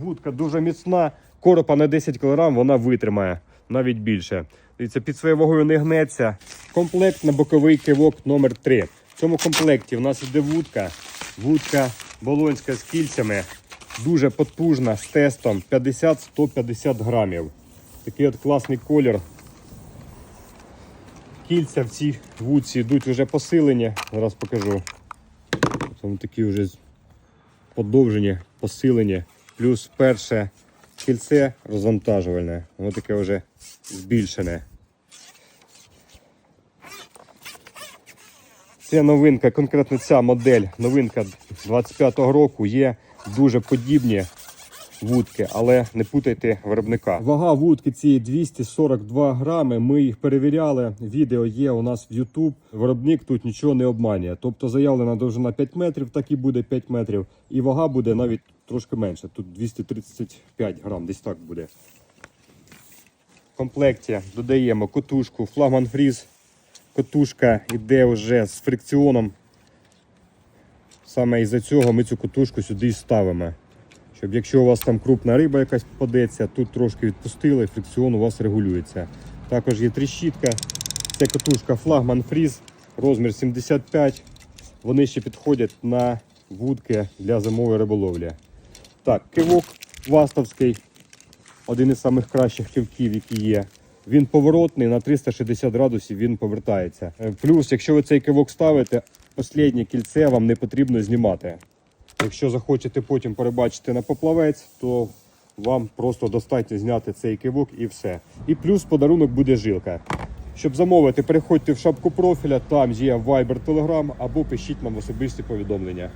Вудка дуже міцна, коропа на 10 кг вона витримає, навіть більше. Дивіться, під своєю вагою не гнеться. Комплект на боковий кивок номер 3 В цьому комплекті у нас йде вудка. Вудка болонська з кільцями. Дуже потужна з тестом 50-150 грамів. Такий от класний колір. Кільця в цій вудці йдуть вже посилені. Зараз покажу. Там такі вже подовжені, посилені. Плюс перше кільце розвантажувальне. Воно таке вже збільшене. Це новинка, конкретно ця модель, новинка 25-го року, є дуже подібні вудки, але не путайте виробника. Вага вудки цієї 242 грами. Ми їх перевіряли. Відео є у нас в YouTube. Виробник тут нічого не обманює. Тобто заявлена довжина 5 метрів, так і буде 5 метрів. І вага буде навіть трошки менше. Тут 235 грам, десь так буде. В комплекті додаємо котушку, флагман фріз. Котушка йде вже з фрикціоном. Саме із-за цього ми цю котушку сюди і ставимо. Щоб якщо у вас там крупна риба якась попадеться, тут трошки відпустили, фрикціон у вас регулюється. Також є тріщітка. Це котушка флагман фріз, розмір 75. Вони ще підходять на вудки для зимової риболовлі. Так, кивок вастовський, один із самих кращих кивків, які є. Він поворотний, на 360 градусів він повертається. Е, Плюс, якщо ви цей кивок ставите, останнє кільце вам не потрібно знімати. Якщо захочете потім перебачити на поплавець, то вам просто достатньо зняти цей кивок і все. І плюс подарунок буде жилка. Щоб замовити, переходьте в шапку профіля, там є Viber Telegram або пишіть нам особисті повідомлення.